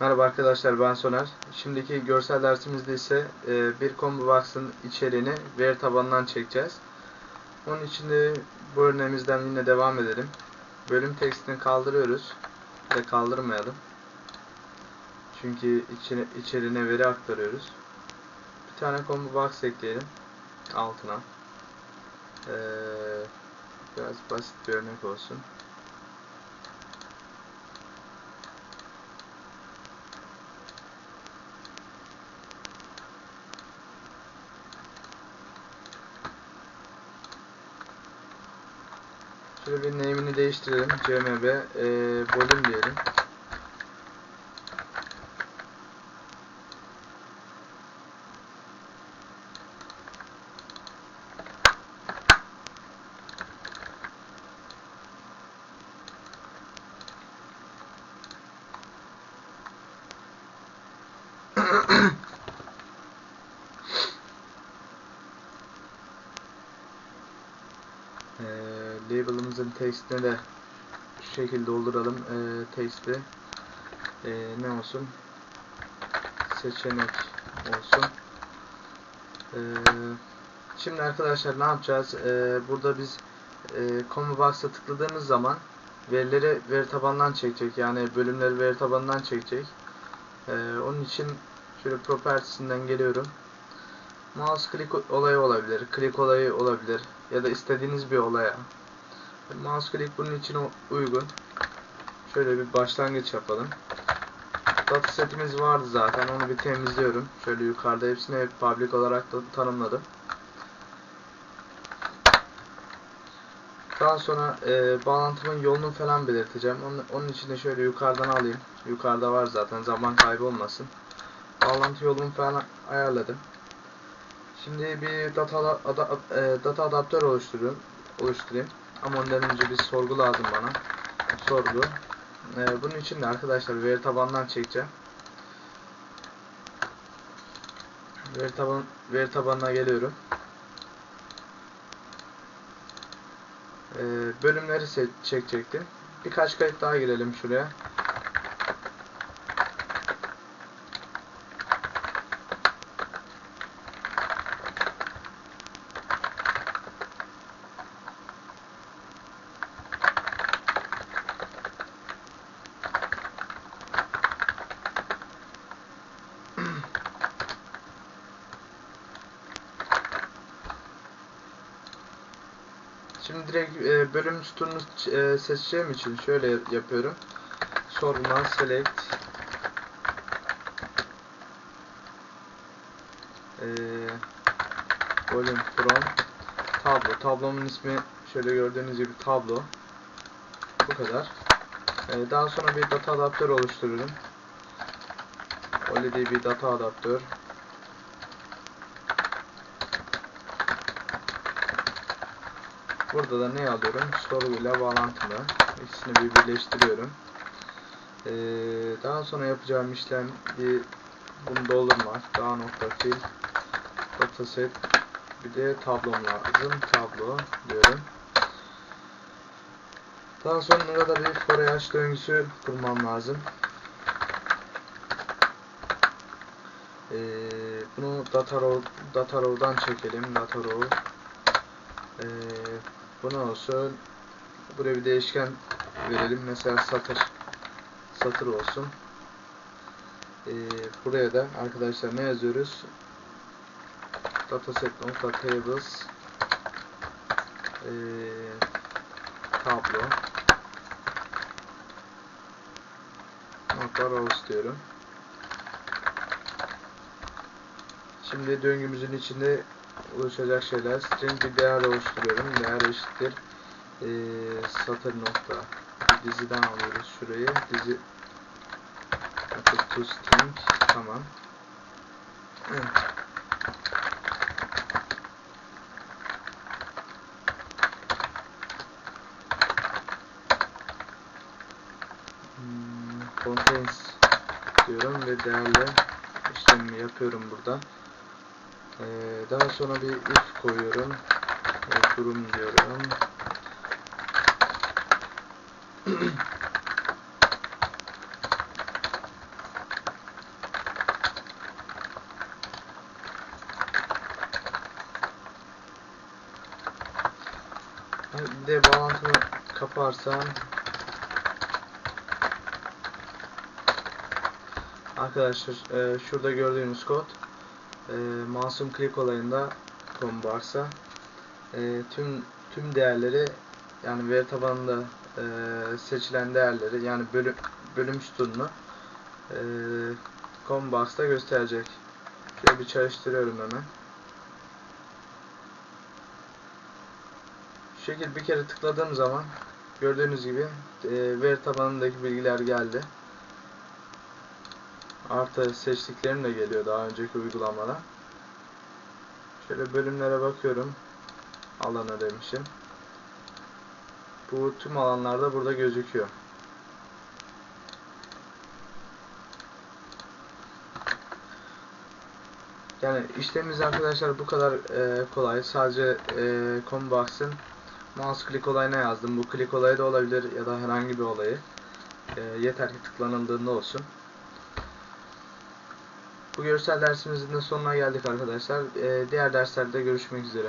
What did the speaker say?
Merhaba arkadaşlar ben Soner. Şimdiki görsel dersimizde ise e, bir combo box'ın içeriğini veri tabanından çekeceğiz. Onun için de bu örneğimizden yine devam edelim. Bölüm tekstini kaldırıyoruz. Ve kaldırmayalım. Çünkü içine, içeriğine veri aktarıyoruz. Bir tane combo box ekleyelim. Altına. Ee, biraz basit bir örnek olsun. Şöyle bir name'ini değiştirelim. CMB e, bölüm diyelim. e, label'ımızın text'ine de şu şekilde dolduralım e, text'i e, ne olsun? Seçenek olsun. E, şimdi arkadaşlar ne yapacağız? E, burada biz e, combo tıkladığımız zaman verileri veri tabanından çekecek. Yani bölümleri veri tabanından çekecek. E, onun için şöyle properties'inden geliyorum. Mouse click olayı olabilir click olayı olabilir ya da istediğiniz bir olaya. Mouse bunun için uygun. Şöyle bir başlangıç yapalım. Datasetimiz vardı zaten. Onu bir temizliyorum. Şöyle yukarıda hepsini public olarak da tanımladım. Daha sonra e, bağlantımın yolunu falan belirteceğim. Onun, onun için de şöyle yukarıdan alayım. Yukarıda var zaten. Zaman kaybı olmasın. Bağlantı yolunu falan ayarladım. Şimdi bir data, ada, e, data adaptör oluşturayım, oluşturayım. Ama ondan önce bir sorgu lazım bana. Sorgu. E, bunun için de arkadaşlar veri tabandan çekeceğim. Veri taban veri tabanına geliyorum. E, bölümleri çekecektim. Birkaç kayıt daha girelim şuraya. Şimdi direkt e, bölüm sütununu e, seçeceğim için şöyle yapıyorum. Sorma select e, volume from tablo. Tablomun ismi şöyle gördüğünüz gibi tablo. Bu kadar. E, daha sonra bir data adaptör oluştururum. Öyle bir data adaptör. Burada da ne alıyorum? Soruyla bağlantımı. İkisini bir birleştiriyorum. Ee, daha sonra yapacağım işlem bir bunu doldurma. Daha nokta fil dataset bir de tablom lazım. Tablo diyorum. Daha sonra da bir for each döngüsü kurmam lazım. Ee, bunu data row'dan çekelim. Data row. Ee, bu ne olsun? Buraya bir değişken verelim. Mesela satır. Satır olsun. Ee, buraya da arkadaşlar ne yazıyoruz? Dataset.tables ee, tablo nokta rows diyorum. Şimdi döngümüzün içinde oluşacak şeyler. String bir değer oluşturuyorum. Değer eşittir. Ee, satır nokta. Diziden alıyoruz şurayı. Dizi to string. Tamam. Evet. Hmm, contains diyorum ve değerli işlemi yapıyorum burada. Ee, daha sonra bir if koyuyorum. Durum diyorum. De bağlantımı kaparsam Arkadaşlar e, şurada gördüğünüz kod e, masum klik olayında Combars'a e, tüm tüm değerleri yani veri tabanında e, seçilen değerleri yani bölüm bölüm sütununu e, Combars'ta gösterecek. Şöyle bir çalıştırıyorum hemen. Şu şekilde bir kere tıkladığım zaman gördüğünüz gibi e, veri tabanındaki bilgiler geldi. Artı seçtiklerim de geliyor daha önceki uygulamada. Şöyle bölümlere bakıyorum. Alana demişim. Bu tüm alanlarda burada gözüküyor. Yani işlemimiz arkadaşlar bu kadar e, kolay. Sadece e, Combox'ın mouse click olayına yazdım. Bu click olayı da olabilir ya da herhangi bir olayı. E, yeter ki tıklanıldığında olsun. Bu görsel dersimizin de sonuna geldik arkadaşlar. E, diğer derslerde görüşmek üzere.